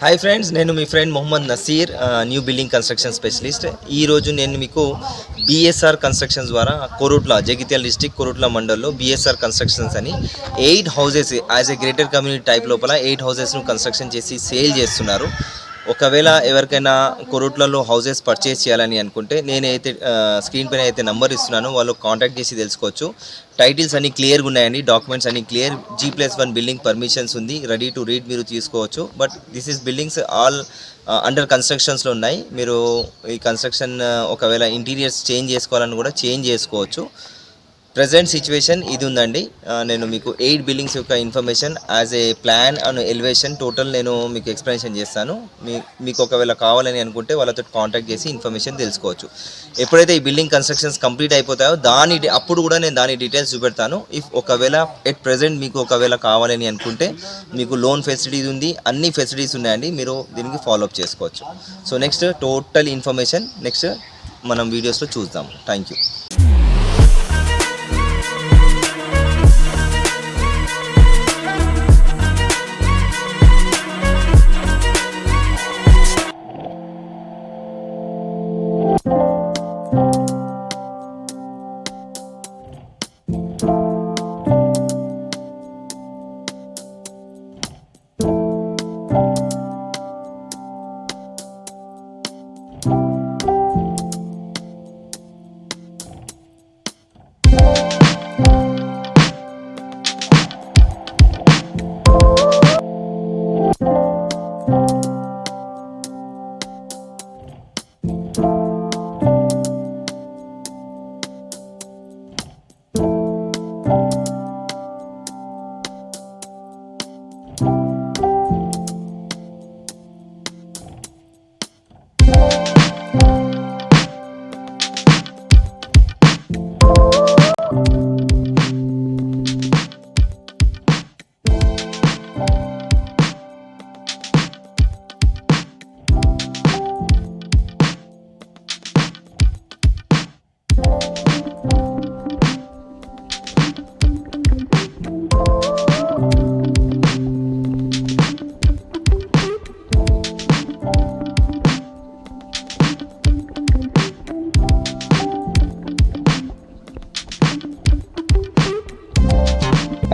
Hi friends నేను మీ friend Mohammed Naseer new building construction specialist ఈరోజు నేను మీకు బిఎస్ఆర్ కన్స్ట్రక్షన్స్ ద్వారా కొరుట్ల జగిత్యాల డిస్టిక్ కొరుట్ల మండల్లో బిఎస్ఆర్ కన్స్ట్రక్షన్స్ అని eight houses as a greater community type లోపల ఎయిట్ హౌజెస్ను కన్స్ట్రక్షన్ చేసి సేల్ చేస్తున్నారు. ఒకవేళ ఎవరికైనా కొరుట్లలో హౌసెస్ పర్చేస్ చేయాలని అనుకుంటే నేనైతే స్క్రీన్ పైన అయితే నంబర్ ఇస్తున్నాను వాళ్ళు కాంటాక్ట్ చేసి తెలుసుకోవచ్చు. టైటిల్స్ అన్ని క్లియర్గా ఉన్నాయండి డాక్యుమెంట్స్ అన్ని clear G plus one building permissions ఉంది రెడీ టు రీడ్ మీరు తీసుకోవచ్చు. But this is buildings all under కన్స్ట్రక్షన్స్లో ఉన్నాయి. మీరు ఈ కన్స్ట్రక్షన్ ఒకవేళ ఇంటీరియర్స్ చేంజ్ చేసుకోవాలని కూడా చేంజ్ చేసుకోవచ్చు. ప్రజెంట్ సిచ్యువేషన్ ఇది ఉందండి. నేను మీకు ఎయిట్ బిల్డింగ్స్ యొక్క information as a plan and elevation total నేను మీకు ఎక్స్ప్లెనేషన్ చేస్తాను. మీ మీకు ఒకవేళ కావాలని అనుకుంటే వాళ్ళతో కాంటాక్ట్ చేసి ఇన్ఫర్మేషన్ తెలుసుకోవచ్చు. ఎప్పుడైతే ఈ బిల్డింగ్ కన్స్ట్రక్షన్స్ కంప్లీట్ అయిపోతాయో దాని అప్పుడు కూడా నేను దాని డీటెయిల్స్ చూపెడతాను. ఇఫ్ ఒకవేళ ఎట్ ప్రెజెంట్ మీకు ఒకవేళ కావాలని అనుకుంటే మీకు లోన్ ఫెసిలిటీస్ ఉంది అన్ని ఫెసిలిటీస్ ఉన్నాయండి మీరు దీనికి ఫాలోఅప్ చేసుకోవచ్చు. So next total information next మనం వీడియోస్లో చూద్దాం. థ్యాంక్ యూ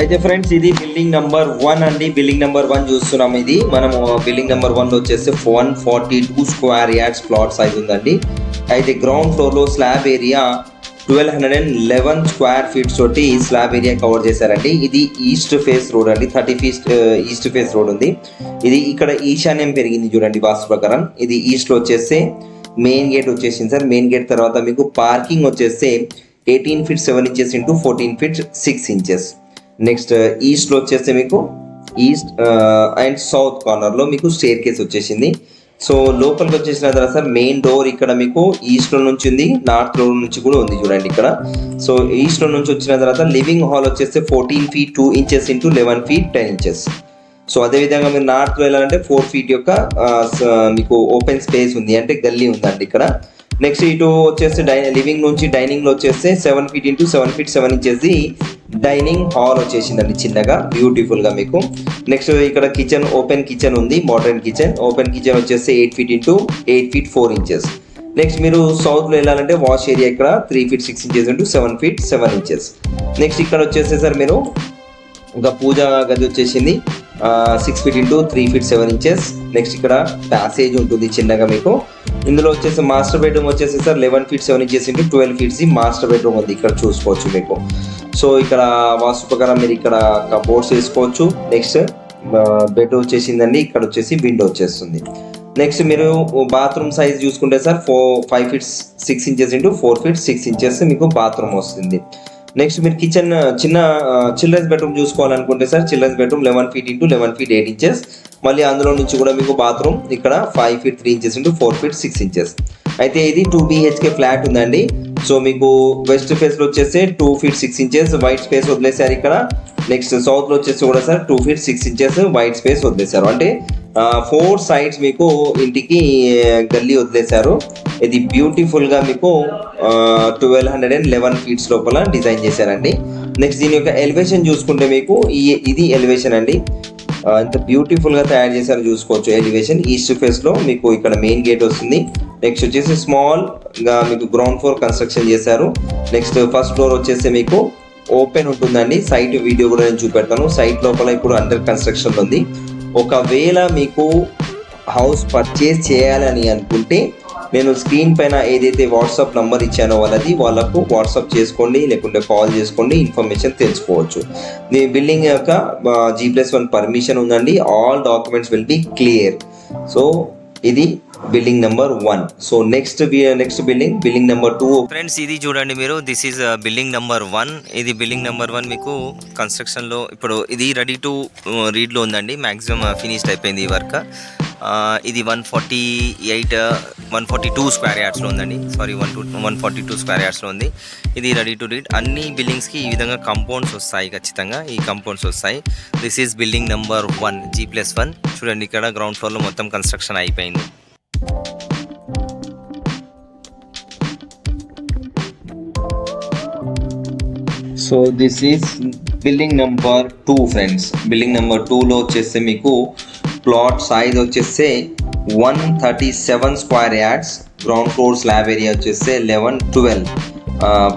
అయితే ఫ్రెండ్స్ ఇది బిల్డింగ్ నెంబర్ వన్ అండి. బిల్డింగ్ నెంబర్ వన్ చూస్తున్నాం ఇది. మనము బిల్డింగ్ నెంబర్ వన్ వచ్చేసి one forty two square yards plot size ఉందండి. అయితే గ్రౌండ్ ఫ్లోర్లో slab area twelve hundred and eleven square feets తోటి స్లాబ్ ఏరియా కవర్ చేశారండి. ఇది ఈస్ట్ ఫేస్ రోడ్ అండి. Thirty feet east face road ఉంది. ఇది ఇక్కడ ఈశాన్యం పెరిగింది చూడండి వాస్తు ప్రకారం. ఇది ఈస్ట్లో మెయిన్ గేట్ వచ్చేసింది సార్. మెయిన్ గేట్ తర్వాత మీకు పార్కింగ్ వచ్చేసి eighteen feet seven inches into fourteen feet six inches. Next ఈస్ట్లో uh, వచ్చేస్తే మీకు ఈస్ట్ అండ్ సౌత్ కార్నర్లో మీకు స్టేర్ కేస్ వచ్చేసింది. సో లోపలికి వచ్చేసిన తర్వాత మెయిన్ డోర్ ఇక్కడ మీకు ఈస్ట్లో నుంచి ఉంది నార్త్లో నుంచి కూడా ఉంది చూడండి ఇక్కడ. సో ఈస్ట్లో నుంచి వచ్చిన తర్వాత లివింగ్ హాల్ వచ్చేస్తే fourteen feet two inches into eleven feet ten inches so అదేవిధంగా మీరు నార్త్ వెళ్ళాలంటే ఫోర్ ఫీట్ యొక్క uh, uh, మీకు ఓపెన్ స్పేస్ ఉంది అంటే గల్లీ ఉందండి ఇక్కడ. నెక్స్ట్ ఇటు వచ్చేసి డై లివింగ్ నుంచి డైనింగ్లో వచ్చేస్తే seven feet into seven feet seven inches dining hall వచ్చేసిందండి చిన్నగా బ్యూటిఫుల్గా మీకు. నెక్స్ట్ ఇక్కడ కిచెన్ ఓపెన్ కిచెన్ ఉంది మోడర్న్ కిచెన్ ఓపెన్ కిచెన్ వచ్చేసి eight feet into eight feet four inches next మీరు సౌత్లో వెళ్ళాలంటే వాష్ ఏరియా ఇక్కడ three feet six inches into seven feet seven inches next ఇక్కడ వచ్చేసి సార్ మీరు ఇంకా పూజ గది వచ్చేసింది. Six feet into three feet seven inches next ఇక్కడ ప్యాసేజ్ ఉంటుంది చిన్నగా మీకు. ఇందులో వచ్చేసి మాస్టర్ బెడ్రూమ్ వచ్చేసి sir eleven feet seven inches into twelve feets master bedroom ఉంది. ఇక్కడ చూసుకోవచ్చు మీకు. సో ఇక్కడ వాస్తు ప్రకారం మీరు ఇక్కడ కబోర్డ్స్ వేసుకోవచ్చు. నెక్స్ట్ బెడ్ వచ్చేసిందండి. ఇక్కడ వచ్చేసి విండో వచ్చేస్తుంది. నెక్స్ట్ మీరు బాత్రూమ్ సైజ్ చూసుకుంటే sir four five feet six inches into four feet six inches మీకు బాత్రూమ్ వస్తుంది. నెక్స్ట్ మీరు కిచెన్ uh, చిన్న uh, children's bedroom చూసుకోవాలనుకుంటే sir children's bedroom eleven feet into eleven feet eight inches మళ్ళీ అందులో నుంచి కూడా మీకు బాత్రూమ్ ఇక్కడ five feet three inches into four feet six inches అయితే ఇది టూ బిహెచ్కే ఫ్లాట్ ఉందండి. సో మీకు వెస్ట్ ఫేస్లో వచ్చేసి two feet six inches white space వదిలేశారు ఇక్కడ. నెక్స్ట్ సౌత్లో వచ్చేసి కూడా sir two feet six inches white space వదిలేశారు. అంటే ఫోర్ సైడ్స్ మీకు ఇంటికి గల్లీ వదిలేశారు. ఇది బ్యూటిఫుల్గా మీకు twelve hundred and eleven feets లోపల డిజైన్ చేశారండి. నెక్స్ట్ దీని యొక్క ఎలివేషన్ చూసుకుంటే మీకు ఈ ఇది ఎలివేషన్ అండి. ఇంత ఎంత బ్యూటిఫుల్గా తయారు చేశారు చూసుకోవచ్చు ఎలివేషన్ ఈస్ట్ ఫేస్లో మీకు ఇక్కడ మెయిన్ గేట్ వస్తుంది. నెక్స్ట్ వచ్చేసి స్మాల్గా మీకు గ్రౌండ్ ఫ్లోర్ కన్స్ట్రక్షన్ చేశారు. నెక్స్ట్ ఫస్ట్ ఫ్లోర్ వచ్చేసి మీకు ఓపెన్ ఉంటుందండి. సైట్ వీడియో కూడా నేను చూపెడతాను. సైట్ లోపల ఇప్పుడు అండర్ కన్స్ట్రక్షన్ ఉంది. ఒకవేళ మీకు హౌస్ పర్చేస్ చేయాలని అనుకుంటే నేను స్క్రీన్ పైన ఏదైతే వాట్సాప్ నంబర్ ఇచ్చానో వాళ్ళది వాళ్ళకు వాట్సాప్ చేసుకోండి లేకుంటే కాల్ చేసుకోండి ఇన్ఫర్మేషన్ తెలుసుకోవచ్చు. మీ బిల్డింగ్ యొక్క జీ ప్లస్ వన్ పర్మిషన్ ఉందండి. All documents will be clear so ఇది building number one so next next building building number two friends ఇది చూడండి మీరు. This is building number one ఇది బిల్డింగ్ నెంబర్ వన్ మీకు కన్స్ట్రక్షన్లో ఇప్పుడు ఇది రెడీ టు రీడ్లో ఉందండి. మ్యాక్సిమం ఫినిష్డ్ uh, అయిపోయింది ఈ వర్క్. ఇది one forty eight one forty two square యార్డ్స్లో ఉందండి. Sorry one two one forty two square యార్డ్స్లో ఉంది. ఇది రెడీ టు రీడ్ అన్ని బిల్డింగ్స్కి ఈ విధంగా కంపౌండ్స్ వస్తాయి ఖచ్చితంగా. ఈ కంపౌండ్స్ వస్తాయి. This is building number one G plus one చూడండి ఇక్కడ గ్రౌండ్ ఫ్లోర్లో మొత్తం కన్స్ట్రక్షన్ అయిపోయింది. So this is building number two friends building number టూలో వచ్చేస్తే మీకు ప్లాట్ సైజ్ వచ్చేస్తే one thirty seven square yards ground floor slab area వచ్చేస్తే లెవెన్ ట్వెల్వ్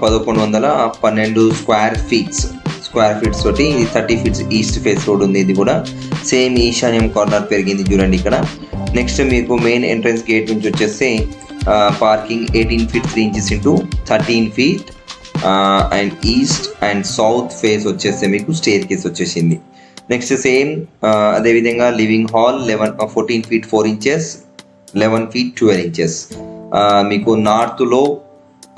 పదకొండు వందల పన్నెండు స్క్వేర్ ఫీట్స్ స్క్వేర్ ఫీట్స్ తోటి ఇది thirty feets east face road ఉంది ఇది కూడా. సేమ్ ఈశాన్యం కార్నర్ పెరిగింది చూడండి ఇక్కడ. నెక్స్ట్ మీకు మెయిన్ ఎంట్రన్స్ గేట్ నుంచి వచ్చేస్తే parking eighteen feet three inches into thirteen feet and east and south face వచ్చేస్తే మీకు స్టేర్ కేస్ వచ్చేసింది. నెక్స్ట్ సేమ్ అదేవిధంగా living hall eleven fourteen feet four inches eleven feet twelve inches మీకు నార్త్లో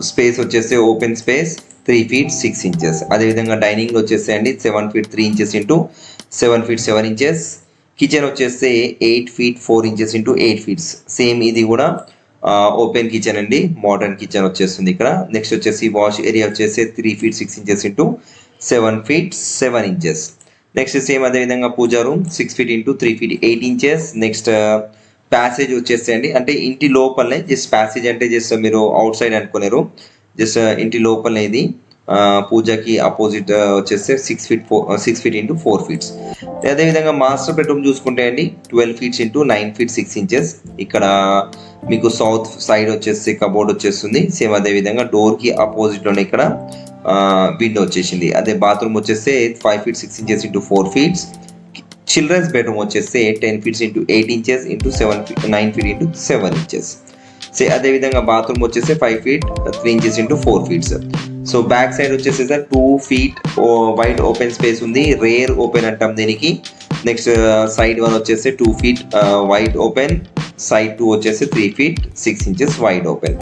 space వచ్చేస్తే open space three feet six inches అదేవిధంగా డైనింగ్లో వచ్చేస్తే అండి seven feet three inches into seven feet seven inches kitchen వచ్చేస్తే eight feet four inches into eight feets same ఇది కూడా ఓపెన్ కిచెన్ అండి మోడర్న్ కిచెన్ వచ్చేస్తుంది ఇక్కడ. నెక్స్ట్ వచ్చేసి వాష్ ఏరియా వచ్చేసి three feet six inches into seven feet seven inches next same అదేవిధంగా పూజా room six feet into three feet eight inches next passage వచ్చేసేయండి. అంటే ఇంటి లోపలనే జస్ట్ ప్యాసేజ్ అంటే జస్ట్ మీరు అవుట్ సైడ్ అనుకున్నారు జస్ట్ ఇంటి లోపలనే ఇది. పూజకి అపోజిట్ uh, వచ్చేస్తే six feet four six feet into four feets అదేవిధంగా మాస్టర్ బెడ్రూమ్ చూసుకుంటే అండి twelve feets into nine feet six inches ఇక్కడ మీకు సౌత్ సైడ్ వచ్చేసి కబోర్డ్ వచ్చేస్తుంది. సేమ్ అదే విధంగా డోర్ అపోజిట్లోనే ఇక్కడ విండో వచ్చేసింది. అదే బాత్రూమ్ వచ్చేస్తే five feet six inches into four feets children's bedroom వచ్చేస్తే ten feets into eight inches into seven feet nine feet into seven inches say అదే విధంగా బాత్రూమ్ వచ్చేసి five feet three inches into four feets so back side వచ్చేసి sir two feet wide open space ఉంది. Rear open అంటాం దీనికి. Next side one వచ్చేసి two feet wide open side two వచ్చేసి three feet six inches wide open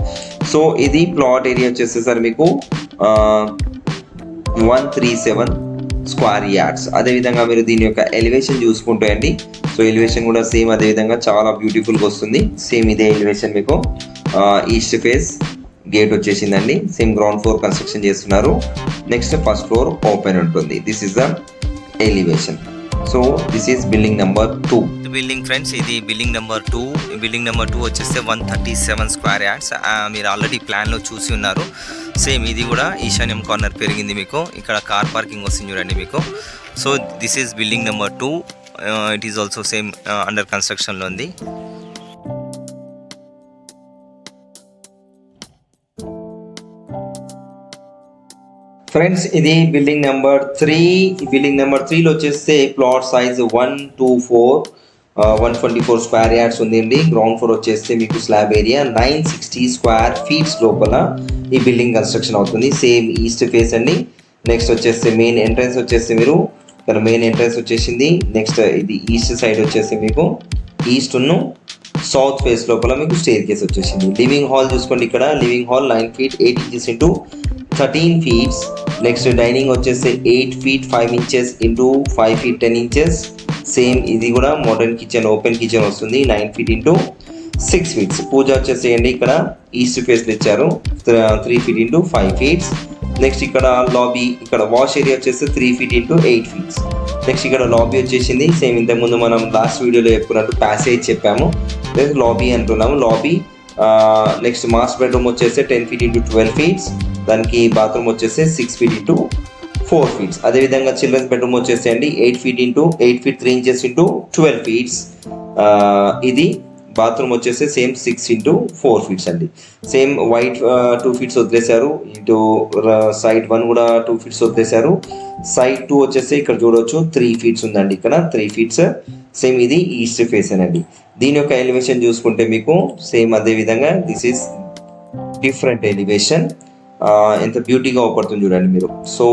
so ఇది plot area వచ్చేసి sir మీకు one three seven square yards అదేవిధంగా మీరు దీని యొక్క ఎలివేషన్ చూసుకుంటే అండి. సో ఎలివేషన్ కూడా సేమ్ అదేవిధంగా చాలా బ్యూటిఫుల్గా వస్తుంది. సేమ్ ఇదే ఎలివేషన్ మీకు. ఈస్ట్ ఫేస్ గేట్ వచ్చేసిందండి. సేమ్ గ్రౌండ్ ఫ్లోర్ కన్స్ట్రక్షన్ చేస్తున్నారు. నెక్స్ట్ ఫస్ట్ ఫ్లోర్ ఓపెన్ ఉంటుంది. This is the elevation so this is building number two building friends ఇది building number two building number two వచ్చేస్తే one thirty seven square yards మీరు already ప్లాన్లో చూసి ఉన్నారు. Same ఇది కూడా ఈశాన్యం కార్నర్ పెరిగింది మీకు. ఇక్కడ కార్ పార్కింగ్ వస్తుంది చూడండి మీకు. So this is building number two it is also same under కన్స్ట్రక్షన్లో ఉంది. ఫ్రెండ్స్ ఇది building number three building number త్రీలో వచ్చేస్తే plot size one two four one twenty four square yards ఉందండి. గ్రౌండ్ ఫ్లోర్ వచ్చేస్తే మీకు slab area nine sixty square feets లోపల ఈ బిల్డింగ్ కన్స్ట్రక్షన్ అవుతుంది. సేమ్ ఈస్ట్ ఫేస్ అండి. నెక్స్ట్ వచ్చేస్తే మెయిన్ ఎంట్రన్స్ వచ్చేస్తే మీరు ఇక్కడ మెయిన్ ఎంట్రన్స్ వచ్చేసింది. నెక్స్ట్ ఇది ఈస్ట్ సైడ్ వచ్చేసి మీకు ఈస్ట్ ఉన్న సౌత్ ఫేస్ లోపల మీకు స్టేర్ కేస్ వచ్చేసింది. లివింగ్ హాల్ చూసుకోండి ఇక్కడ. Living hall nine feet eight inches into thirteen feets next dining వచ్చేసి eight feet five inches into five feet ten inches same ఇది కూడా మోడర్న్ కిచెన్ ఓపెన్ కిచెన్ వస్తుంది nine feet into six feets. Puja వచ్చేసేయండి ఇక్కడ. East face ఇచ్చారు three feet into five feets next ఇక్కడ lobby ఇక్కడ wash area వచ్చేసి three feet into eight feets next ఇక్కడ లాబీ వచ్చేసింది. సేమ్ ఇంతకుముందు మనం లాస్ట్ వీడియోలో చెప్పుకున్నట్టు ప్యాసేజ్ చెప్పాము. లాబీ అంటున్నాము. లాబీ నెక్స్ట్ మాస్టర్ బెడ్రూమ్ వచ్చేసి ten feet into twelve feets దానికి బాత్రూమ్ వచ్చేసి six feet into four feets అదేవిధంగా చిల్డ్రన్స్ బెడ్రూమ్ వచ్చేసి అండి eight feet into eight feet three inches into twelve feets ఇది బాత్రూమ్ వచ్చేసి same six into four feets అండి. Same white two feets వదిలేశారు. ఇటు సైడ్ వన్ కూడా టూ ఫీట్స్ వదిలేశారు. సైడ్ టూ వచ్చేసి ఇక్కడ చూడవచ్చు త్రీ ఫీట్స్ ఉందండి ఇక్కడ. త్రీ ఫీట్స్ సేమ్ ఇది ఈస్ట్ ఫేస్ అండి. దీని యొక్క ఎలివేషన్ చూసుకుంటే మీకు సేమ్ అదే విధంగా దిస్ ఈస్ డిఫరెంట్ ఎలివేషన్ ఎంత బ్యూటీగా అవుపడుతుంది చూడండి మీరు. సో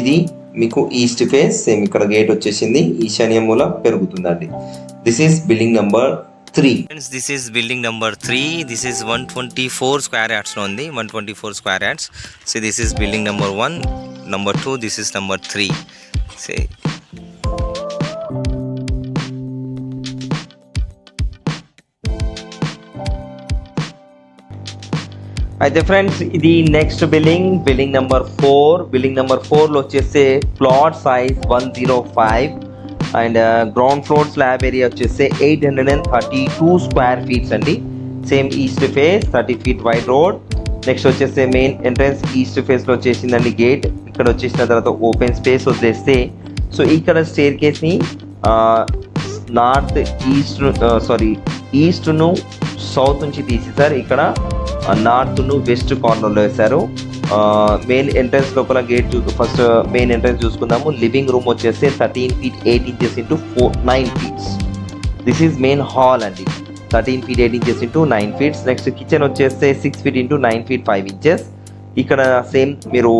ఇది మీకు ఈస్ట్ ఫేస్ సేమ్ ఇక్కడ గేట్ వచ్చేసింది ఈశాన్య మూల పెరుగుతుందండి. This is building number three friends this is building number three this is one twenty four square యార్డ్స్లో ఉంది one twenty four square yards so this is building number one number two this is number three say అయితే friends ఇది next building building number four building number ఫోర్లో వచ్చేసి plot size one zero five and ground floor slab area వచ్చేసి eight hundred and thirty two square feets అండి. Same east face thirty feet wide road next వచ్చేసి main entrance east ఫేస్లో వచ్చేసిందండి gate ఇక్కడ వచ్చేసిన తర్వాత ఓపెన్ స్పేస్ వదిలేస్తే so ఇక్కడ స్టేర్ కేస్ని నార్త్ ఈస్ట్ సారీ ఈస్ట్ను సౌత్ నుంచి తీసేసారు ఇక్కడ నార్త్ను వెస్ట్ కార్నర్లో వేశారు. మెయిన్ ఎంట్రన్స్ లోపల గేట్ ఫస్ట్ మెయిన్ ఎంట్రన్స్ చూసుకుందాము. లివింగ్ రూమ్ వచ్చేసి thirteen feet eight inches into four nine feets this is main hall అండి. Thirteen feet eight inches into nine feets next kitchen వచ్చేస్తే six feet into nine feet five inches ఇక్కడ same మీరు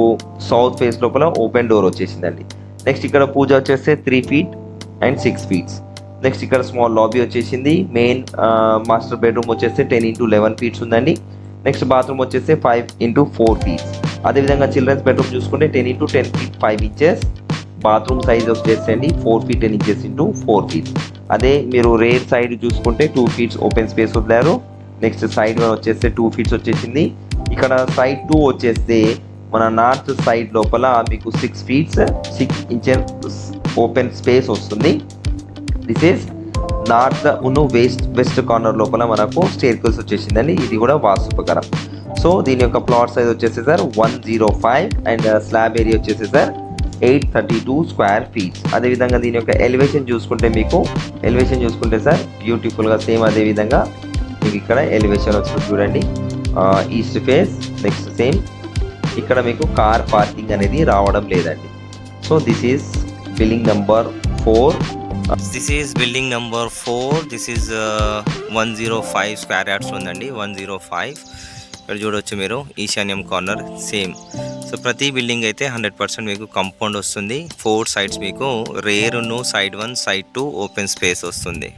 south face లోపల open door వచ్చేసిందండి. Next ఇక్కడ పూజ వచ్చేస్తే three feet and six feets next ఇక్కడ small lobby వచ్చేసింది. మెయిన్ మాస్టర్ బెడ్రూమ్ వచ్చేస్తే టెన్ ఇంటూ లెవెన్ ఫీట్స్ ఉందండి. నెక్స్ట్ బాత్రూమ్ వచ్చేసి ఫైవ్ ఇంటూ ఫోర్ ఫీట్స్ అదేవిధంగా చిల్డ్రన్స్ బెడ్రూమ్ చూసుకుంటే ten into ten feet five inches bathroom size వచ్చేసండి four feet ten inches into four feets అదే మీరు rear side చూసుకుంటే two feets open space వదిలారు. Next side one వచ్చేస్తే two feets వచ్చేసింది. ఇక్కడ సైడ్ టూ వచ్చేస్తే మన నార్త్ సైడ్ లోపల మీకు six feets six inches open space వస్తుంది. దిస్ ఈస్ నార్త్ ఉను వెస్ట్ వెస్ట్ కార్నర్ లోపల మనకు స్టేర్ కేస్ వచ్చేసిందండి. ఇది కూడా వాస్తుపకరం. సో దీని యొక్క ప్లాట్ సైజ్ వచ్చేసి sir one zero five and slab area వచ్చేసి sir eight thirty two square feet అదేవిధంగా దీని యొక్క ఎలివేషన్ చూసుకుంటే మీకు ఎలివేషన్ చూసుకుంటే సార్ బ్యూటిఫుల్గా సేమ్ అదే విధంగా మీకు ఇక్కడ ఎలివేషన్ వచ్చింది చూడండి. ఈస్ట్ ఫేస్ నెక్స్ట్ సేమ్ ఇక్కడ మీకు కార్ పార్కింగ్ అనేది రావడం లేదండి. So this is building number four this is building number four this is one zero five square yards ఉందండి. వన్ జీరో ఫైవ్ ఇక్కడ చూడొచ్చు మీరు. ఈశాన్యం కార్నర్ సేమ్ సో ప్రతి బిల్డింగ్ అయితే హండ్రెడ్ పర్సెంట్ మీకు కంపౌండ్ వస్తుంది. ఫోర్ సైడ్స్ మీకు రేరును side one side two open space వస్తుంది.